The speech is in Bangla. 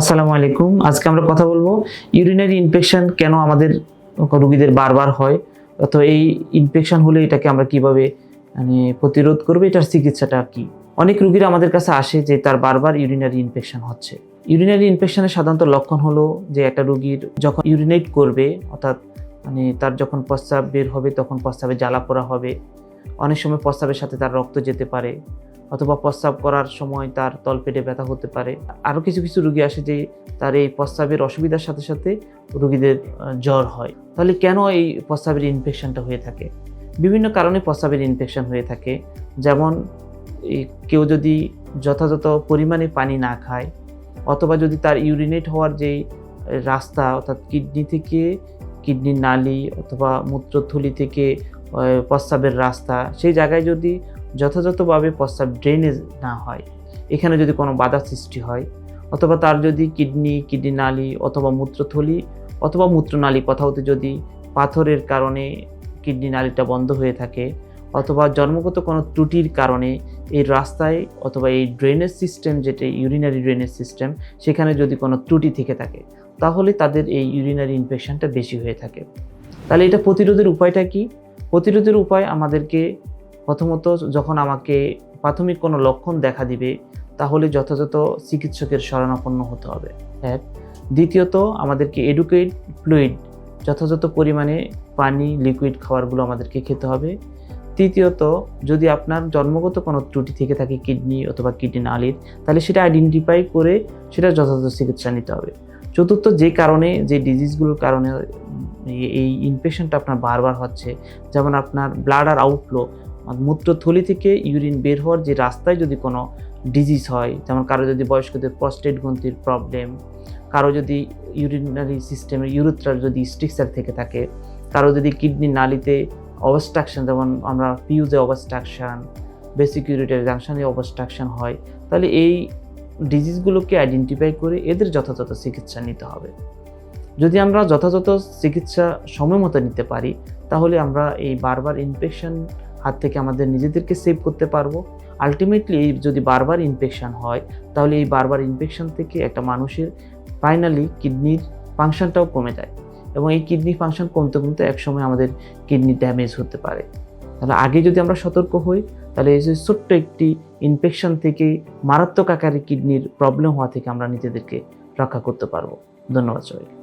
আসসালামু আলাইকুম। আজকে আমরা কথা বলব ইউরিনারি ইনফেকশন কেন আমাদের রোগীদের বারবার হয়? তো এই ইনফেকশন হলে এটাকে আমরা কীভাবে মানে প্রতিরোধ করব? এটার চিকিৎসাটা কি। অনেক রুগীরা আমাদের কাছে আসে যে তার বারবার ইউরিনারি ইনফেকশন হচ্ছে। ইউরিনারি ইনফেকশনের সাধারণত লক্ষণ হলো যে একটা রুগীর যখন ইউরিনেট করবে, অর্থাৎ মানে তার যখন প্রস্রাব বের হবে, তখন প্রস্রাবে জ্বালা পোড়া হবে। অনেক সময় প্রস্রাবের সাথে তার রক্ত যেতে পারে। অথবা প্রস্রাব করার সময় তার তলপেটে ব্যথা হতে পারে। আরও কিছু কিছু রুগী আসে যে তার এই প্রস্রাবের অসুবিধার সাথে সাথে রুগীদের জ্বর হয়। তাহলে কেন এই প্রস্রাবের ইনফেকশনটা হয়ে থাকে? বিভিন্ন কারণে প্রস্রাবের ইনফেকশন হয়ে থাকে। যেমন কেউ যদি যথাযথ পরিমাণে পানি না খায়, অথবা যদি তার ইউরিনেট হওয়ার যেই রাস্তা, অর্থাৎ কিডনি থেকে কিডনির নালি অথবা মূত্রথলি থেকে প্রস্রাবের রাস্তা, সেই জায়গায় যদি যথাযথভাবে প্রস্রাব ড্রেনেজ না হয়। এখানে যদি কোনো বাধা সৃষ্টি হয়, অথবা তার যদি কিডনি কিডনি নালী অথবা মূত্রথলি অথবা মূত্রনালী কোথাওতে যদি পাথরের কারণে কিডনি নালীটা বন্ধ হয়ে থাকে, অথবা জন্মগত কোনো ত্রুটির কারণে এই রাস্তায় অথবা এই ড্রেনেজ সিস্টেম যেটা ইউরিনারি ড্রেনেজ সিস্টেম সেখানে যদি কোনো ত্রুটি থেকে থাকে, তাহলে তাদের এই ইউরিনারি ইনফেকশনটা বেশি হয়ে থাকে। তাহলে এটা প্রতিরোধের উপায়টা কি? প্রতিরোধের উপায় আমাদেরকে প্রথমত যখন আমাকে প্রাথমিক কোনো লক্ষণ দেখা দিবে, তাহলে যথাযথ চিকিৎসকের শরণাপন্ন হতে হবে। এক। দ্বিতীয়ত, আমাদেরকে এডুকেট ফ্লুইড যথাযথ পরিমাণে পানি লিকুইড খাবারগুলো আমাদেরকে খেতে হবে। তৃতীয়ত, যদি আপনার জন্মগত কোনো ত্রুটি থেকে থাকে কিডনি অথবা কিডনি নালীর, তাহলে সেটা আইডেন্টিফাই করে সেটা যথাযথ চিকিৎসা নিতে হবে। চতুর্থ, যে কারণে, যে ডিজিজগুলোর কারণে, এই- ইনফেকশনটা আপনার বারবার হচ্ছে, যেমন আপনার ব্লাডার আউটফ্লো মূত্রথলি থেকে ইউরিন বের হওয়ার যে রাস্তায় যদি কোনো ডিজিজ হয়, যেমন কারও যদি বয়স্কদের প্রস্টেট গ্রন্থির প্রবলেম কারও যদি ইউরিনারি সিস্টেমে ইউরোথ্রার যদি স্ট্রিকচার থেকে থাকে, কারও যদি কিডনি নালিতে অবস্ট্রাকশন যেমন আমরা পিউজে অবস্ট্রাকশন বেসিক ইউরিটারি জাংশনে অবস্ট্রাকশন হয়, তাহলে এই ডিজিজগুলোকে আইডেন্টিফাই করে এদের যথাযথ চিকিৎসা নিতে হবে। যদি আমরা যথাযথ চিকিৎসা সময় মতো নিতে পারি, তাহলে আমরা এই বারবার ইনফেকশন হাত থেকে আমাদের নিজেদেরকে সেভ করতে পারব। আলটিমেটলি যদি বারবার ইনফেকশন হয়, তাহলে এই বারবার ইনফেকশন থেকে একটা মানুষের ফাইনালি কিডনির ফাংশনটাও কমে যায় এবং এই কিডনি ফাংশন কমতে কমতে একসময় আমাদের কিডনি ড্যামেজ হতে পারে। তাহলে আগে যদি আমরা সতর্ক হই, তাহলে এই যে ছোট্ট একটি ইনফেকশন থেকে মারাত্মক আকারে কিডনির প্রবলেম হওয়া থেকে আমরা নিজেদেরকে রক্ষা করতে পারব। ধন্যবাদ সবাইকে।